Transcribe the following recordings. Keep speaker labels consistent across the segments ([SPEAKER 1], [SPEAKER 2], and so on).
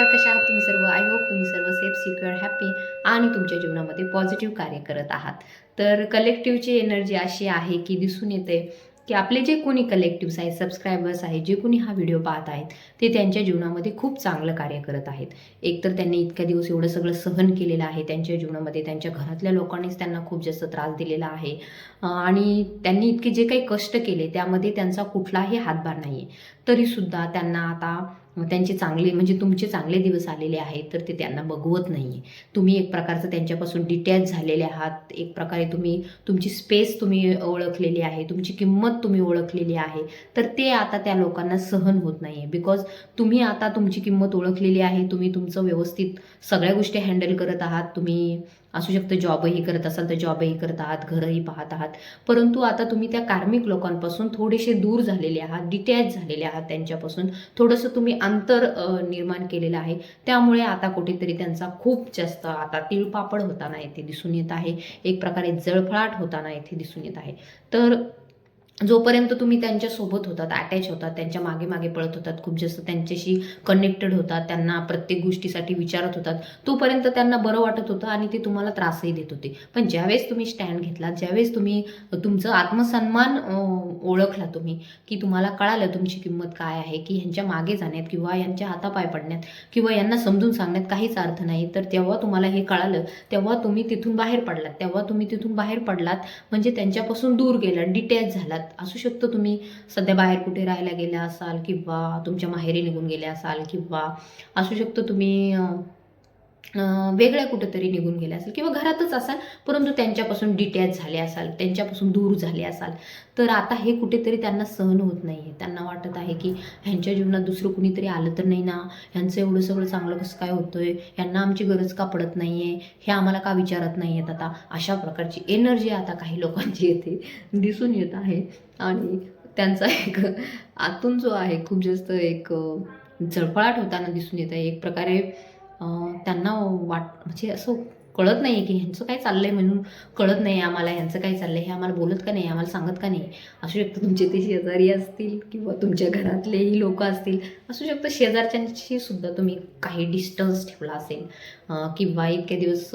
[SPEAKER 1] नमस्कार कशा आहात तुम्ही सर्व? आय होप तुम्ही सर्व सेफ सिक्युअर हॅपी आणि तुमच्या जीवनामध्ये पॉझिटिव्ह कार्य करत आहात. तर कलेक्टिव्हची एनर्जी अशी आहे की दिसून येते की आपले जे कोणी कलेक्टिव्स आहेत सबस्क्रायबर्स आहेत जे कोणी हा व्हिडिओ पाहत आहेत ते त्यांच्या जीवनामध्ये खूप चांगलं कार्य करत आहेत. एकतर त्यांनी इतक्या दिवस एवढं सगळं सहन केलेलं आहे त्यांच्या जीवनामध्ये त्यांच्या घरातल्या लोकांनीच त्यांना खूप जास्त त्रास दिलेला आहे. आणि त्यांनी इतके जे काही कष्ट केले त्यामध्ये त्यांचा कुठलाही हातभार नाही आहे तरीसुद्धा त्यांना आता त्यांचे चांगले म्हणजे तुमचे चांगले दिवस आलेले आहेत तर ते त्यांना बघवत नाही आहे तुम्ही एक प्रकारचं त्यांच्यापासून डिटॅच झालेले आहात एक प्रकारे तुम्ही तुमची स्पेस तुम्ही ओळखलेली आहे तुमची किंमत तुम्ही ओळखलेली आहे तर ते आता त्या लोकांना सहन होत नाही आहे बिकॉज तुम्ही आता तुमची किंमत ओळखलेली आहे तुम्ही तुमचं व्यवस्थित सगळ्या गोष्टी हँडल करत आहात तुम्ही असू शकतं जॉबही करत असाल तर जॉबही करत आहात घरही पाहत आहात. परंतु आता तुम्ही त्या कार्मिक लोकांपासून थोडेसे दूर झालेले आहात डिटॅच झालेले आहात त्यांच्यापासून. थोडंसं तुम्ही अंतर निर्माण केलेलं आहे. त्यामुळे आता कुठेतरी त्यांचा खूप जास्त आता तिळपापड होताना येथे दिसून येत आहे. एक प्रकारे जळफळाट होताना येथे दिसून येत आहे. तर जोपर्यंत तुम्ही त्यांच्यासोबत होतात अटॅच होतात त्यांच्या मागे मागे पळत होतात खूप जास्त त्यांच्याशी कनेक्टेड होतात त्यांना प्रत्येक गोष्टीसाठी विचारत होतात तोपर्यंत त्यांना बरं वाटत होतं आणि ते तुम्हाला त्रासही देत होते. पण ज्यावेळेस तुम्ही स्टँड घेतला ज्यावेळेस तुम्ही तुमचं आत्मसन्मान ओळखला तुम्ही की तुम्हाला कळालं तुमची किंमत काय आहे की ह्यांच्या मागे जाण्यात किंवा यांच्या हातापाय पडण्यात किंवा यांना समजून सांगण्यात काहीच अर्थ नाही तर तेव्हा तुम्हाला हे कळालं तेव्हा तुम्ही तिथून बाहेर पडलात तेव्हा तुम्ही तिथून बाहेर पडलात म्हणजे त्यांच्यापासून दूर गेलात डिटॅच झालात. असू शकतं तुम्ही सध्या बाहेर कुठे राहायला गेल्या असाल किंवा तुमच्या माहेरी निघून गेल्या असाल किंवा असू शकतं तुम्ही वेगळ्या कुठेतरी निघून गेले असाल किंवा घरातच असाल परंतु त्यांच्यापासून डिटॅच झाले असाल त्यांच्यापासून दूर झाले असाल तर आता हे कुठेतरी त्यांना सहन होत नाही आहे त्यांना वाटत आहे की ह्यांच्या जीवनात दुसरं कुणीतरी आलं तर नाही ना? ह्यांचं एवढं सगळं चांगलं कसं काय होतंय? ह्यांना आमची गरज का पडत नाही आहे हे आम्हाला का विचारत नाही आहेत आता? अशा प्रकारची एनर्जी आता काही लोकांची येते दिसून येत आहे. आणि त्यांचा एक आतून जो आहे खूप जास्त एक झळफळाट जळफळाट होताना दिसून येत आहे. एक प्रकारे त्यांना वाट म्हणजे असं कळत नाही आहे की ह्यांचं काय चाललं आहे म्हणून कळत नाही आम्हाला ह्यांचं काय चाललं आहे हे आम्हाला बोलत का नाही आम्हाला सांगत का नाही. असू शकतं तुमचे ते शेजारी असतील किंवा तुमच्या घरातलेही लोक असतील. असू शकतं शेजारच्यांशी सुद्धा तुम्ही काही डिस्टन्स ठेवला असेल. किंवा इतके दिवस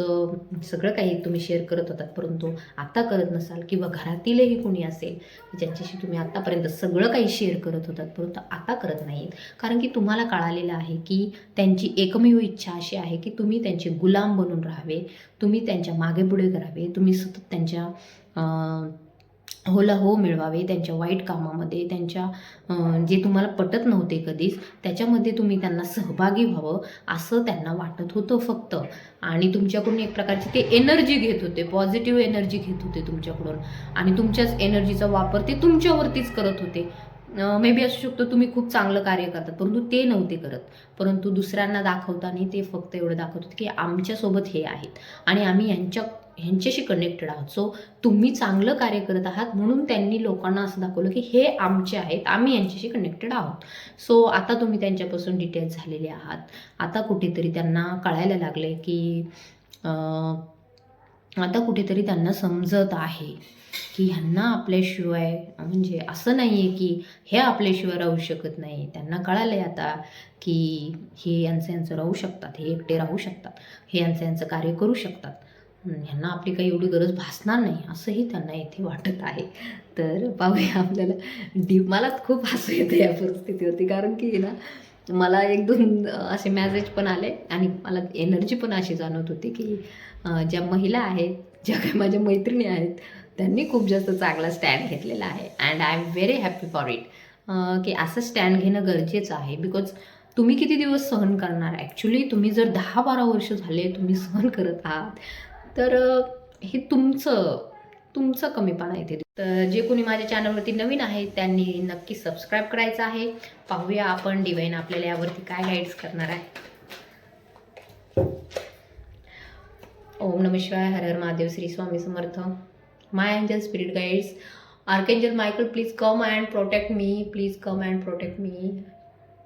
[SPEAKER 1] सगळं काही तुम्ही शेअर करत होतात परंतु आता करत नसाल किंवा घरातीलही कोणी असेल ज्यांच्याशी तुम्ही आत्तापर्यंत सगळं काही शेअर करत होतात परंतु आता करत नाहीत. कारण की तुम्हाला कळालेलं आहे की त्यांची एकमेव इच्छा अशी आहे की तुम्ही त्यांचे गुलाम बनून राहावे तुम्ही त्यांच्या मागे पुढे करावे तुम्ही सतत त्यांच्या होला हो मिळवावे त्यांच्या वाईट कामामध्ये त्यांच्या जे तुम्हाला पटत नव्हते कधीच त्याच्यामध्ये तुम्ही त्यांना सहभागी व्हावं असं त्यांना वाटत होतं फक्त. आणि तुमच्याकडून एक प्रकारची ते एनर्जी घेत होते पॉझिटिव्ह एनर्जी घेत होते तुमच्याकडून. आणि तुमच्याच एनर्जीचा वापर ते तुमच्यावरतीच करत होते. मे बी असू शकतो तुम्ही खूप चांगलं कार्य करतात परंतु ते नव्हते करत. परंतु दुसऱ्यांना दाखवताना ते फक्त एवढं दाखवत होते की आमच्यासोबत हे आहेत. आणि आम्ही यांच्या ह्यांच्याशी कनेक्टेड आहोत. सो तुम्ही चांगलं कार्य करत आहात म्हणून त्यांनी लोकांना असं दाखवलं की हे आमचे आहेत आम्ही यांच्याशी कनेक्टेड आहोत. सो आता तुम्ही त्यांच्यापासून डिटेल्स झालेले आहात. आता कुठेतरी त्यांना कळायला लागले की आता कुठेतरी त्यांना समजत आहे की ह्यांना आपल्याशिवाय म्हणजे असं नाही आहे की हे आपल्याशिवाय राहू शकत नाही. त्यांना कळालं आहे आता की हे यांचं यांचं राहू शकतात हे एकटे राहू शकतात हे यांचं यांचं कार्य करू शकतात. ह्यांना आपली काही एवढी गरज भासणार नाही असंही त्यांना इथे वाटत आहे. तर पाहूया आपल्याला डीप मला खूप हसू येते या परिस्थितीवरती. कारण की ना मला एक दोन असे मॅसेज पण आले आणि मला एनर्जी पण अशी जाणवत होती की ज्या महिला आहेत ज्या काही माझ्या मैत्रिणी आहेत त्यांनी खूप जास्त चांगला स्टँड घेतलेला आहे. And I am very happy for it की असं स्टँड घेणं गरजेचं आहे. बिकॉज तुम्ही किती दिवस सहन करणार? ॲक्च्युली तुम्ही जर दहा बारा वर्ष झाले तुम्ही सहन करत आहात तर हे तुमचं तुमचं कमीपणा येते. तर जे कोणी माझ्या चॅनलवरती नवीन आहे त्यांनी नक्की सबस्क्राईब करायचं आहे. पाहूया आपण डिवाईन आपल्याला यावरती काय गाईड्स करणार आहे. ओम नम शिवाय हर हर Mahadev Shri Swami Samarth. My angel spirit guides archangel Michael please come and protect me please come and protect me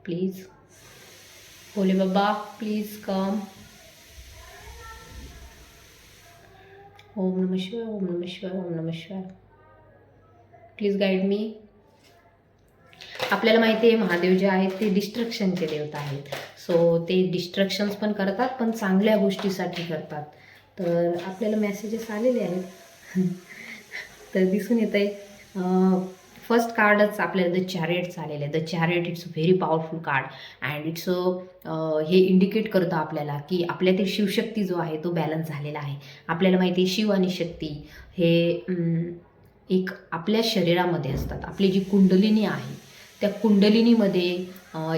[SPEAKER 1] please Bhole Baba please come ओम नम शिवाय ओम नम शिवाय ओम नम शिवाय. प्लीज गाईड मी आपल्याला माहिती आहे महादेव जे आहेत ते डिस्ट्रक्शनचे देवता आहेत. सो ते डिस्ट्रक्शन्स पण करतात पण चांगल्या गोष्टीसाठी करतात. तर आपल्याला मेसेजेस आलेले आहेत. तर दिसून येत आहे फर्स्ट कार्डच आपल्याला द चॅरियट्स आलेलं आहे. The chariot it's a very powerful card and it's a हे इंडिकेट करतं आपल्याला की आपल्यातील शिवशक्ती जो आहे तो बॅलन्स झालेला आहे. आपल्याला माहिती आहे शिव आणि शक्ती हे एक आपल्या शरीरामध्ये असतात. आपली जी कुंडलिनी आहे त्या कुंडलिनीमध्ये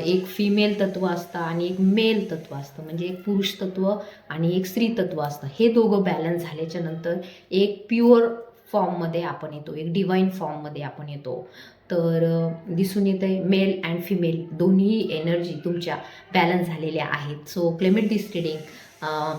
[SPEAKER 1] एक फिमेल तत्व असतं आणि एक मेल तत्व असतं. म्हणजे एक पुरुष तत्व आणि एक स्त्री तत्व असतं. हे दोघं बॅलन्स झाल्याच्यानंतर एक प्युअर फॉर्ममध्ये आपण येतो एक डिवाईन फॉर्ममध्ये आपण येतो. तर दिसून येतं आहे मेल अँड फिमेल दोन्ही एनर्जी तुमच्या बॅलन्स झालेल्या आहेत. So claim it this reading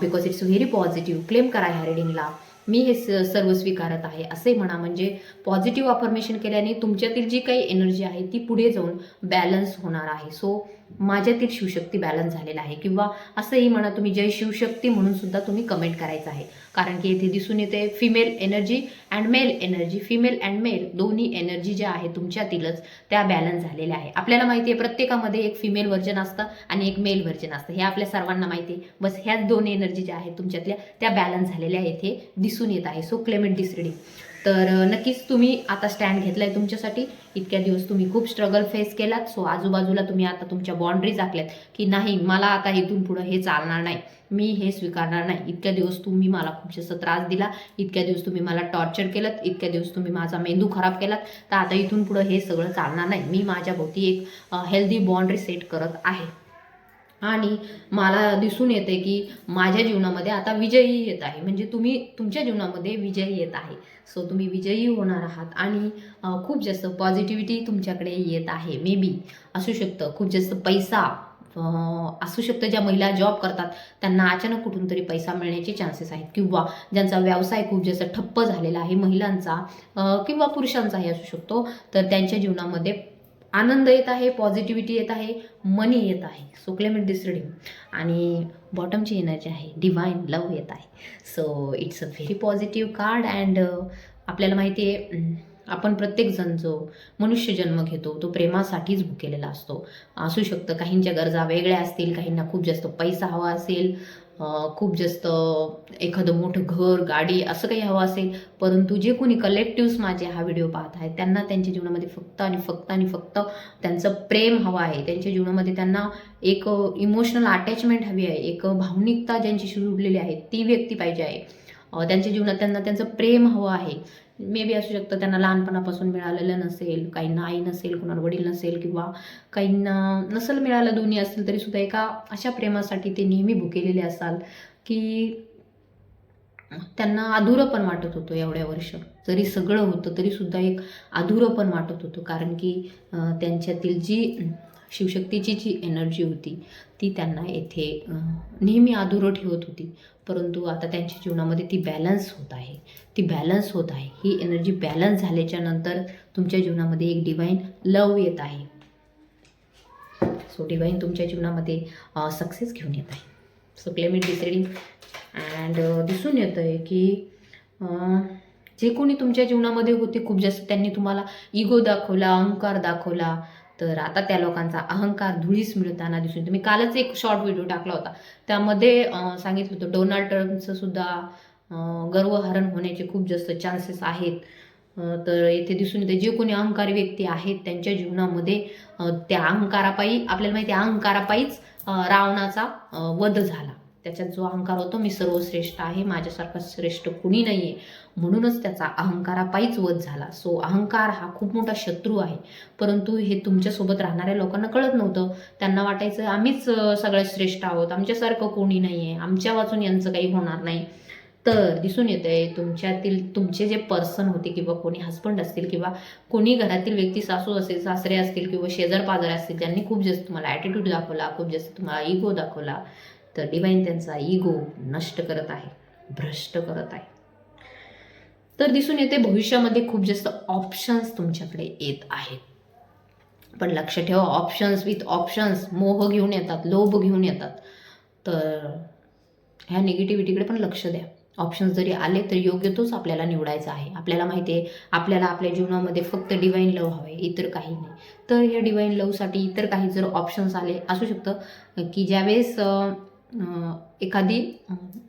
[SPEAKER 1] because it's very positive claim करा ह्या रिडिंगला मी हे स- सर्व स्वीकारत आहे. असे म्हणा म्हणजे पॉझिटिव्ह अफर्मेशन केल्याने तुमच्यातील जी काही एनर्जी आहे ती पुढे जाऊन बॅलन्स होणार आहे. सो माझ्यातील शिवशक्ती बॅलन्स झालेला आहे. किंवा असंही म्हणा तुम्ही जय शिवशक्ती म्हणून सुद्धा तुम्ही कमेंट करायचं आहे. कारण की येथे दिसून येते female energy and male energy female and male दोन्ही एनर्जी ज्या आहे तुमच्यातीलच त्या बॅलन्स झालेल्या आहे आपल्याला माहिती आहे प्रत्येकामध्ये एक फिमेल व्हर्जन असतं आणि एक मेल व्हर्जन असतं. हे आपल्या सर्वांना माहिती आहे. बस ह्याच दोन एनर्जी ज्या आहेत तुमच्यातल्या त्या बॅलन्स झालेल्या येथे दिसून येत आहे. सो क्लेमेंट डिस रिडिंग तर नक्कीच तुम्ही आता स्टँड घेतलाय तुमच्यासाठी. इतक्या दिवस तुम्ही खूप स्ट्रगल फेस केलात. सो आजूबाजूला तुम्ही आता तुमच्या बाउंड्रीज आखल्यात की नाही मला आता इथून पुढं हे चालणार नाही. मी हे स्वीकारणार नाही. इतक्या दिवस तुम्ही मला खूप जास्त त्रास दिला. इतक्या दिवस तुम्ही मला टॉर्चर केलं इतक्या दिवस तुम्ही माझा मेंदू खराब केलात. तर आता इथून पुढं हे सगळं चालणार नाही. मी माझ्या भोवती एक हेल्दी बाउंड्री सेट करत आहे. आणि मला दिसून येते की माझ्या जीवनामध्ये आता विजयी येत आहे. म्हणजे तुम्ही तुमच्या जीवनामध्ये विजयी येत आहे. सो तुम्ही विजयी होणार आहात आणि खूप जास्त पॉझिटिव्हिटी तुमच्याकडे येत आहे. मे बी असू शकतं. खूप जास्त पैसा असू शकतं ज्या महिला जॉब करतात त्यांना अचानक कुठून तरी पैसा मिळण्याचे चान्सेस आहेत. किंवा ज्यांचा व्यवसाय खूप जास्त ठप्प झालेला आहे महिलांचा किंवा पुरुषांचाही असू शकतो तर त्यांच्या जीवनामध्ये आनंद येत आहे पॉझिटिव्हिटी येत आहे मनी येत आहे. सो क्लेमेंट दिस रिडिंग आणि बॉटमची एनर्जी आहे. डिवाईन लव येत आहे. So it's a very positive card and आपल्याला माहिती आहे आपण प्रत्येकजण जो मनुष्य जन्म घेतो तो प्रेमासाठीच भुकेलेला असतो. असू शकतं काहींच्या गरजा वेगळ्या असतील काहींना खूप जास्त पैसा हवा असेल खूप जास्त एखादं मोठं घर गाडी असं काही हवं असेल परंतु जे कोणी कलेक्टिव्स माझे हा व्हिडिओ पाहत आहेत त्यांना त्यांच्या जीवनामध्ये फक्त आणि फक्त आणि फक्त त्यांचं प्रेम हवं आहे. त्यांच्या जीवनामध्ये त्यांना एक इमोशनल अटॅचमेंट हवी आहे एक भावनिकता ज्यांच्याशी जुडलेली आहे ती व्यक्ती पाहिजे आहे. त्यांच्या जीवनात त्यांना त्यांचं प्रेम हवं आहे. मे बी असू शकतं त्यांना लहानपणापासून मिळालेलं नसेल काहींना आई नसेल कुणाला वडील नसेल किंवा काहींना नसेल मिळालं दोन्ही असेल तरी सुद्धा एका अशा प्रेमासाठी ते नेहमी भुकेलेले असाल की त्यांना अधुरं पण वाटत होतं एवढ्या वर्ष. जरी सगळं होतं तरी सुद्धा एक अधुरं पण वाटत होतं. कारण की त्यांच्यातील जी शिवशक्तीची जी एनर्जी होती ती त्यांना येथे नेहमी अधुरं ठेवत होती. परंतु आता त्यांच्या जीवनामध्ये ती बॅलन्स होत आहे. ती बॅलन्स होत आहे. ही एनर्जी बॅलन्स झाल्याच्यानंतर तुमच्या जीवनामध्ये एक डिवाईन लव येत आहे. सो डिवाईन तुमच्या जीवनामध्ये सक्सेस घेऊन येत आहे. सो क्लेमेट डिसाइडिंग अँड दिसून येतं आहे की जे कोणी तुमच्या जीवनामध्ये होते खूप जास्त त्यांनी तुम्हाला इगो दाखवला अहंकार दाखवला तर आता त्या लोकांचा अहंकार धुळीस मिळताना दिसून येतो मी कालच एक शॉर्ट व्हिडिओ टाकला होता. त्यामध्ये सांगितलं होतं डोनाल्ड ट्रम्पचं सुद्धा गर्वहरण होण्याचे खूप जास्त चान्सेस आहेत. तर येथे दिसून येते जे कोणी अहंकारी व्यक्ती आहेत त्यांच्या जीवनामध्ये त्या अहंकारापायी आपल्याला माहिती अहंकारापायीच रावणाचा वध झाला. त्याच्यात जो अहंकार होतो मी सर्वश्रेष्ठ आहे माझ्यासारखा श्रेष्ठ कुणी नाही आहे म्हणूनच त्याचा अहंकारापायीच वध झाला. सो अहंकार हा खूप मोठा शत्रू आहे. परंतु हे तुमच्यासोबत राहणाऱ्या लोकांना कळत नव्हतं. त्यांना वाटायचं आम्हीच सगळ्यात श्रेष्ठ आहोत. आमच्यासारखं कोणी नाही आहे आमच्या वाचून यांचं काही होणार नाही. तर दिसून येत आहे तुमच्यातील तुमचे जे पर्सन होते किंवा कोणी हस्बंड असतील किंवा कोणी घरातील व्यक्ती सासू असेल सासरे असतील किंवा शेजार पाजारे असतील त्यांनी खूप जास्त तुम्हाला ॲटिट्यूड दाखवला खूप जास्त तुम्हाला इगो दाखवला. तर डिवाईन त्यांचा इगो नष्ट करत आहे भ्रष्ट करत आहे. तर दिसून येते भविष्यामध्ये खूप जास्त ऑप्शन्स तुमच्याकडे येत आहेत. पण लक्ष ठेवा ऑप्शन्स विथ ऑप्शन्स मोह घेऊन येतात लोभ घेऊन येतात. तर ह्या निगेटिव्हिटीकडे पण लक्ष द्या. ऑप्शन्स जरी आले तर योग्य तोच आपल्याला निवडायचा आहे. आपल्याला माहिती आहे आपल्याला आपल्या जीवनामध्ये फक्त डिवाईन लव हवे इतर काही नाही. तर या डिवाईन लवसाठी इतर काही जर ऑप्शन्स आले असू शकतं की ज्यावेळेस एखादी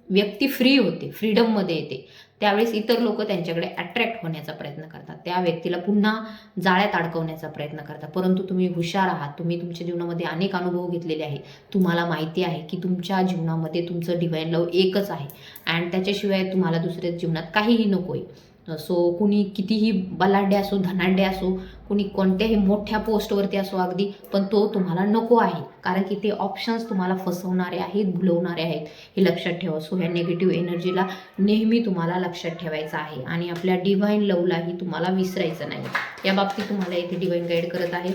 [SPEAKER 1] व्यक्ती फ्री होते फ्रीडममध्ये येते. त्यावेळेस इतर लोक त्यांच्याकडे अट्रॅक्ट होण्याचा प्रयत्न करतात. त्या व्यक्तीला पुन्हा जाळ्यात अडकवण्याचा प्रयत्न करतात. परंतु तुम्ही हुशार आहात. तुम्ही तुमच्या जीवनामध्ये अनेक अनुभव घेतलेले आहे तुम्हाला माहिती आहे की तुमच्या जीवनामध्ये तुमचं डिवाईन लव एकच आहे. अँड त्याच्याशिवाय तुम्हाला दुसऱ्या जीवनात काहीही नको आहे सो कुणी कितीही बलाढ्य असो धनाढ्य असो कुणी कोणत्याही मोठ्या पोस्टवरती असो अगदी पण तो तुम्हाला नको आहे. कारण की ते ऑप्शन्स तुम्हाला फसवणारे आहेत भुलवणारे आहेत. हे लक्षात ठेवा. सो ह्या निगेटिव्ह एनर्जीला नेहमी तुम्हाला लक्षात ठेवायचं आहे. आणि आपल्या डिव्हाइन लवलाही तुम्हाला विसरायचं नाही. या बाबतीत तुम्हाला इथे डिवाईन गाईड करत आहे.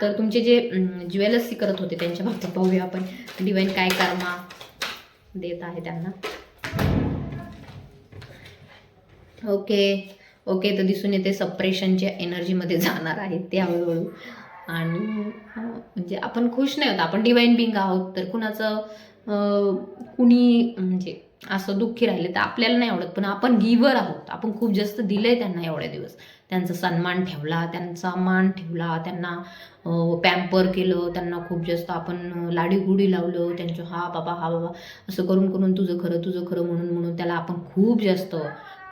[SPEAKER 1] तर तुमचे जे ज्वेलर्सी करत होते त्यांच्या बाबतीत पाहूया आपण. डिवाईन काय कर्मा देत आहे त्यांना. ओके ओके तर दिसून येते सप्रेशनच्या एनर्जीमध्ये जाणार आहेत ते हळूहळू. आणि म्हणजे आपण खुश नाही होत आपण डिवाईन बिंग आहोत तर कुणाचं कुणी म्हणजे असं दुःखी राहिले तर आपल्याला नाही आवडत पण आपण गिवर आहोत. आपण खूप जास्त दिलंय त्यांना एवढ्या दिवस. त्यांचा सन्मान ठेवला त्यांचा मान ठेवला त्यांना पॅम्पर केलं त्यांना खूप जास्त आपण लाडीगुडी लावलं त्यांचं हा बाबा हा बाबा असं करून करून तुझं खरं तुझं खरं म्हणून म्हणून त्याला आपण खूप जास्त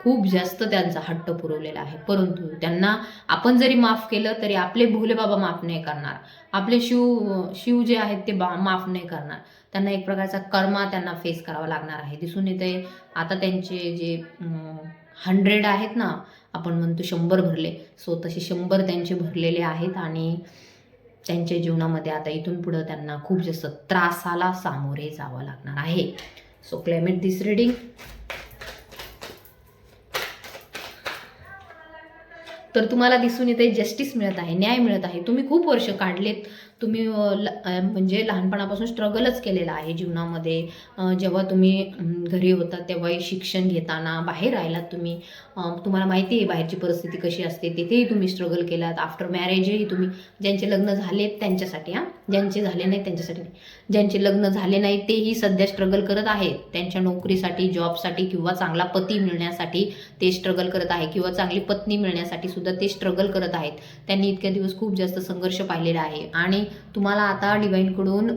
[SPEAKER 1] खूप जास्त त्यांचा हट्ट पुरवलेला आहे. परंतु त्यांना आपण जरी माफ केलं तरी आपले भोले बाबा माफ नाही करणार. आपले शिव शिव जे आहेत ते बा माफ नाही करणार. त्यांना एक प्रकारचा कर्मा त्यांना फेस करावा लागणार आहे. दिसून येते आता त्यांचे जे हंड्रेड आहेत ना आपण म्हणतो शंभर भरले. सो तसे शंभर त्यांचे भरलेले आहेत आणि त्यांच्या जीवनामध्ये आता इथून पुढं त्यांना खूप जास्त त्रासाला सामोरे जावं लागणार आहे. सो क्लायमेट दिस रिडिंग तर तुम्हाला दिसून येते जस्टिस मिळत आहे न्याय मिळत आहे. तुम्ही खूप वर्ष काढलेत. तुम्ही ल- म्हणजे लहानपणापासून स्ट्रगलच केलेला आहे जीवनामध्ये. जेव्हा तुम्ही घरी होता तेव्हाही शिक्षण घेताना बाहेर राहिलात तुम्ही. तुम्हाला माहिती आहे बाहेरची परिस्थिती कशी असते तिथेही तुम्ही स्ट्रगल केलात. आफ्टर मॅरेजही तुम्ही ज्यांचे लग्न झाले त्यांच्यासाठी हां? ज्यांचे झाले नाहीत त्यांच्यासाठी नाही. ज्यांचे लग्न झाले नाही तेही सध्या स्ट्रगल करत आहेत. त्यांच्या नोकरीसाठी जॉबसाठी किंवा चांगला पती मिळण्यासाठी ते स्ट्रगल करत आहे किंवा चांगली पत्नी मिळण्यासाठी सुद्धा ते स्ट्रगल करत आहेत. त्यांनी इतक्या दिवस खूप जास्त संघर्ष पाहिलेला आहे. आणि तुम्हाला आता डिवाईनकडून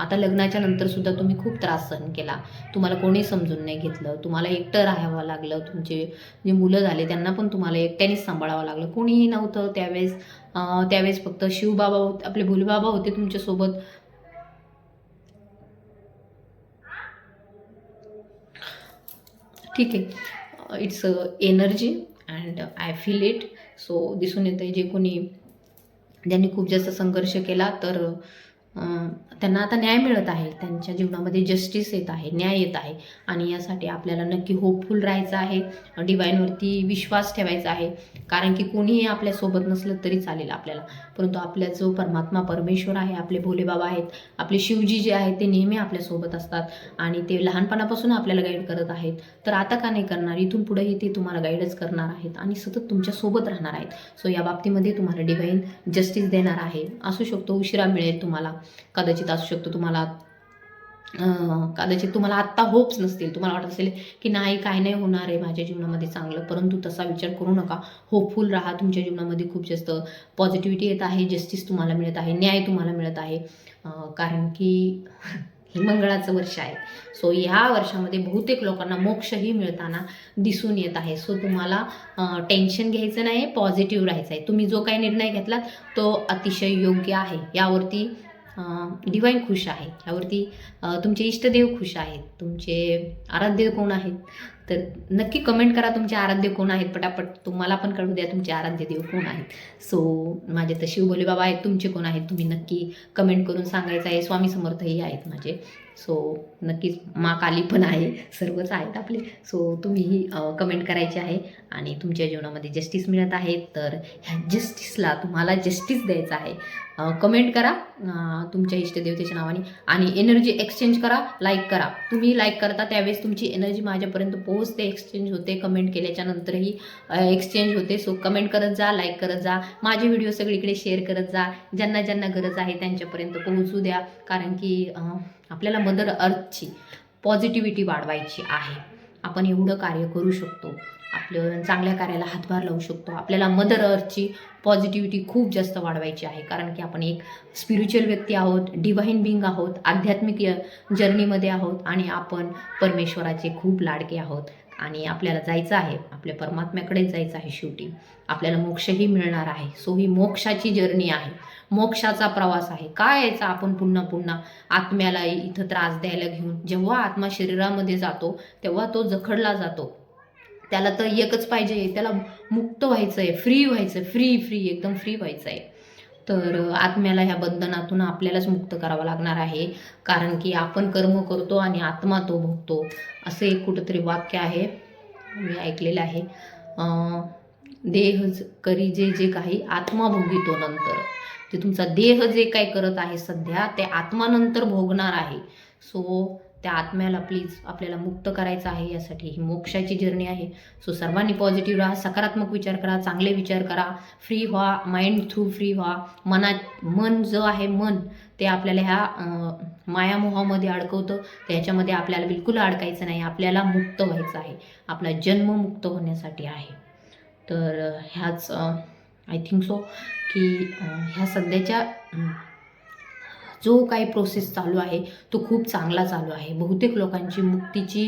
[SPEAKER 1] आता लग्नाच्या नंतर सुद्धा तुम्ही खूप त्रास सहन केला. तुम्हाला कोणी समजून नाही घेतलं. तुम्हाला एकटं राहावं लागलं. तुमचे जे मुलं झाले त्यांना पण तुम्हाला एकट्यानेच सांभाळावं लागलं. कोणीही नव्हतं त्यावेळेस. त्यावेळेस फक्त शिवबाबा होते आपले भूलबाबा होते तुमच्यासोबत. ठीक आहे. It's a energy and I feel it so दिसून येतं जे कोणी ज्यांनी खूप जास्त संघर्ष केला तर त्यांना आता न्याय मिळत आहे. त्यांच्या जीवनामध्ये जस्टिस येत आहे न्याय येत आहे. आणि यासाठी आपल्याला नक्की होपफुल राहायचं आहे. डिवाईनवरती विश्वास ठेवायचा आहे. कारण की कोणीही आपल्यासोबत नसलं तरी चालेल आपल्याला. परंतु आपल्या जो परमात्मा परमेश्वर आहे आपले भोलेबाबा आहेत आपले शिवजी जे आहेत ते नेहमी आपल्यासोबत असतात. आणि ते लहानपणापासून आपल्याला गाईड करत आहेत. तर आता का नाही करणार? इथून पुढेही ते तुम्हाला गाईडच करणार आहेत. आणि सतत तुमच्यासोबत राहणार आहेत. सो या बाबतीमध्ये तुम्हाला डिवाईन जस्टिस देणार आहे. असू शकतो उशिरा मिळेल तुम्हाला. कदाचित असू शकतो तुम्हाला. कदाचित तुम्हाला आत्ता होप्स नसतील. तुम्हाला वाटत असेल की नाही काय नाही होणार आहे माझ्या जीवनामध्ये चांगलं परंतु तसा विचार करू नका. होपफुल राहा. तुमच्या जीवनामध्ये खूप जास्त पॉझिटिव्हिटी येत आहे जस्टिस तुम्हाला मिळत आहे न्याय तुम्हाला मिळत आहे. कारण की हे मंगळाचं वर्ष आहे. सो ह्या वर्षामध्ये बहुतेक लोकांना मोक्षही मिळताना दिसून येत आहे. सो तुम्हाला टेन्शन घ्यायचं नाही पॉझिटिव्ह राहायचं आहे. तुम्ही जो काही निर्णय घेतलात तो अतिशय योग्य आहे. यावरती डिवाईन खुश आहे. यावरती तुमचे इष्टदेव खुश आहेत. तुमचे आराध्य कोण आहेत? तर नक्की कमेंट करा तुमचे आराध्य कोण आहेत. पटापट तुम्हाला पण कळू द्या तुमचे आराध्य देव कोण आहेत. सो माझे तर शिवभोले बाबा आहेत. तुमचे कोण आहेत? तुम्ही नक्की कमेंट करून सांगायचं आहे. स्वामी समर्थही आहेत माझे. सो नक्कीच मा काली पण आहे. सर्वच आहेत आपले. सो तुम्हीही कमेंट करायचे आहे. आणि तुमच्या जीवनामध्ये जस्टिस मिळत आहे. तर ह्या जस्टिसला तुम्हाला जस्टिस द्यायचं आहे. कमेंट करा तुमच्या इष्टदेवतेच्या नावाने. आणि एनर्जी एक्सचेंज करा लाईक करा. तुम्ही लाईक करता त्यावेळेस तुमची एनर्जी माझ्यापर्यंत पोहोचते एक्सचेंज होते कमेंट केल्याच्या नंतरही एक्सचेंज होते. सो कमेंट करत जा लाईक करत जा. माझे व्हिडिओ सगळीकडे शेअर करत जा. ज्यांना ज्यांना गरज आहे त्यांच्यापर्यंत पोहोचू द्या. कारण की आपल्याला मदर अर्थची पॉझिटिव्हिटी वाढवायची आहे. आपण एवढं कार्य करू शकतो. आपलं चांगल्या कार्याला हातभार लावू शकतो. आपल्याला मदर अर्थची पॉझिटिव्हिटी खूप जास्त वाढवायची आहे. कारण की आपण एक स्पिरिच्युअल व्यक्ती आहोत डिव्हाइन बिंग आहोत आध्यात्मिक य- जर्नीमध्ये आहोत आणि आपण परमेश्वराचे खूप लाडके आहोत. आणि आपल्याला जायचं आहे आपल्या परमात्म्याकडेच जायचं आहे शेवटी. आपल्याला मोक्षही मिळणार आहे. सो ही मोक्षाची जर्नी आहे. मोक्षाचा प्रवास आहे. काय यायचा आपण पुन्हा पुन्हा आत्म्याला इथं त्रास द्यायला घेऊन? जेव्हा आत्मा शरीरामध्ये जातो तेव्हा तो जखडला जातो. त्याला तर एकच पाहिजे त्याला मुक्त व्हायचं आहे फ्री व्हायचं आहे फ्री फ्री एकदम फ्री व्हायचं आहे तर आत्म्याला ह्या बंधनातून आपल्यालाच मुक्त करावं लागणार आहे. कारण की आपण कर्म करतो आणि आत्मा तो भोगतो. असं एक कुठंतरी वाक्य आहे. मी ऐकलेलं आहे. देह करी जे जे काही आत्मा भोगितो नंतर. ते तुमचा देह जे काय करत आहे सध्या ते आत्मानंतर भोगणार आहे. सो त्या आत्म्याला प्लीज आपल्याला मुक्त करायचं आहे यासाठी ही मोक्षाची जर्नी आहे. सो सर्वांनी पॉझिटिव्ह राहा सकारात्मक विचार करा चांगले विचार करा. फ्री व्हा माइंड थ्रू फ्री व्हा. मनात मन जो आहे मन ते आपल्याला ह्या मायामोहामध्ये अडकवतं. त्याच्यामध्ये आपल्याला बिलकुल अडकायचं नाही. आपल्याला मुक्त व्हायचं आहे. आपला जन्म मुक्त होण्यासाठी आहे. तर ह्याच आय थिंक सो की ह्या सध्याच्या जो काही प्रोसेस चालू आहे तो खूप चांगला चालू आहे. बहुतेक लोकांची मुक्तीची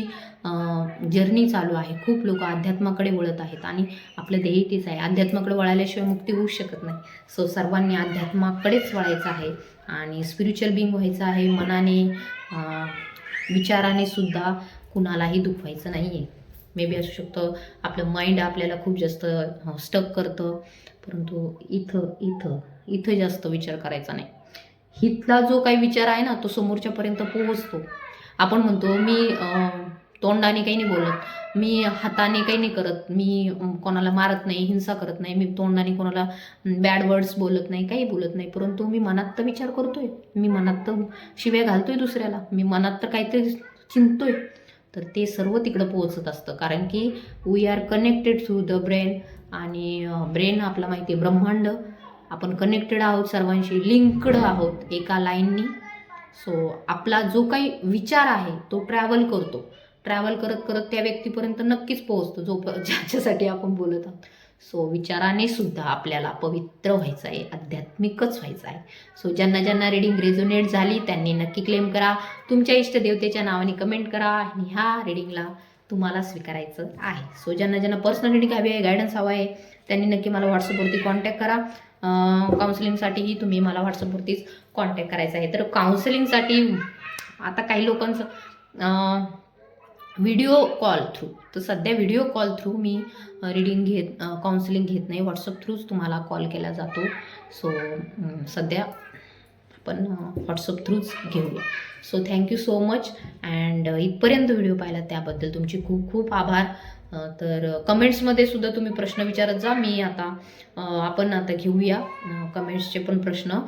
[SPEAKER 1] जर्नी चालू आहे. खूप लोक अध्यात्माकडे वळत आहेत आणि आपलं ध्येय तेच आहे. अध्यात्माकडे वळाल्याशिवाय मुक्ती होऊ शकत नाही. सो सर्वांनी अध्यात्माकडेच वळायचं आहे आणि स्पिरिच्युअल बिंग व्हायचं आहे. मनाने विचाराने सुद्धा कुणालाही दुखवायचं नाही आहे मे बी असू शकतं आपलं माइंड आपल्याला खूप जास्त स्टक करतं. परंतु इथं इथं इथं जास्त विचार करायचा नाही. हितला जो काही विचार आहे ना तो समोरच्यापर्यंत पोहोचतो. आपण म्हणतो मी तोंडाने काही नाही बोलत. मी हाताने काही नाही करत. मी कोणाला मारत नाही हिंसा करत नाही. मी तोंडाने कोणाला बॅड वर्ड्स बोलत नाही काही बोलत नाही. परंतु मी मनात तर विचार करतोय. मी मनात तर शिव्या घालतोय दुसऱ्याला. मी मनात तर काहीतरी चिंतोय तर ते सर्व तिकडं पोहोचत असतं. कारण की we are connected through the brain आणि ब्रेन आपला माहिती आहे ब्रह्मांड. आपण कनेक्टेड आहोत सर्वांशी लिंकड आहोत एका लाईननी सो आपला जो काही विचार आहे तो ट्रॅव्हल करतो. ट्रॅव्हल करत करत त्या व्यक्तीपर्यंत नक्कीच पोहोचतो जो प- ज्याच्यासाठी आपण बोलत आहोत. सो विचाराने सुद्धा आपल्याला पवित्र व्हायचं आहे आध्यात्मिकच व्हायचं आहे. सो ज्यांना ज्यांना रिडिंग रेझोनेट झाली त्यांनी नक्की क्लेम करा. तुमच्या इष्टदेवतेच्या नावाने कमेंट करा आणि ह्या रिडिंगला तुम्हाला स्वीकारायचं आहे. सो ज्यांना ज्यांना पर्सनल रिडिंग हवी आहे गायडन्स हवा आहे त्यांनी नक्की मला व्हॉट्सअपवरती कॉन्टॅक्ट करा. काउन्सिलिंगसाठीही तुम्ही मला व्हॉट्सअपवरतीच कॉन्टॅक्ट करायचा आहे. तर काउन्सिलिंगसाठी आता काही लोकांचं व्हिडिओ कॉल थ्रू तर सध्या व्हिडिओ कॉल थ्रू मी रिडिंग घेत काउन्सिलिंग घेत नाही. व्हॉट्सअप थ्रूच तुम्हाला कॉल केला जातो. सो सध्या पण व्हॉट्सअप थ्रूच घेऊया. So thank you so much and इथपर्यंत व्हिडिओ पाहिला त्याबद्दल तुमचे खूप खूप आभार. तर कमेंट्समध्ये सुद्धा तुम्ही प्रश्न विचारत जा. मी आता आपण आता घेऊया कमेंट्सचे पण प्रश्न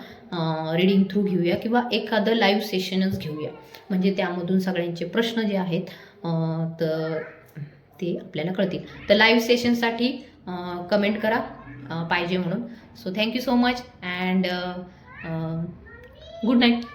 [SPEAKER 1] रीडिंग थ्रू घेऊया किंवा एखादं लाईव्ह सेशनच घेऊया. म्हणजे त्यामधून सगळ्यांचे प्रश्न जे आहेत तर ते आपल्याला कळतील. तर लाईव्ह सेशनसाठी कमेंट करा पाहिजे म्हणून. So thank you so much and good night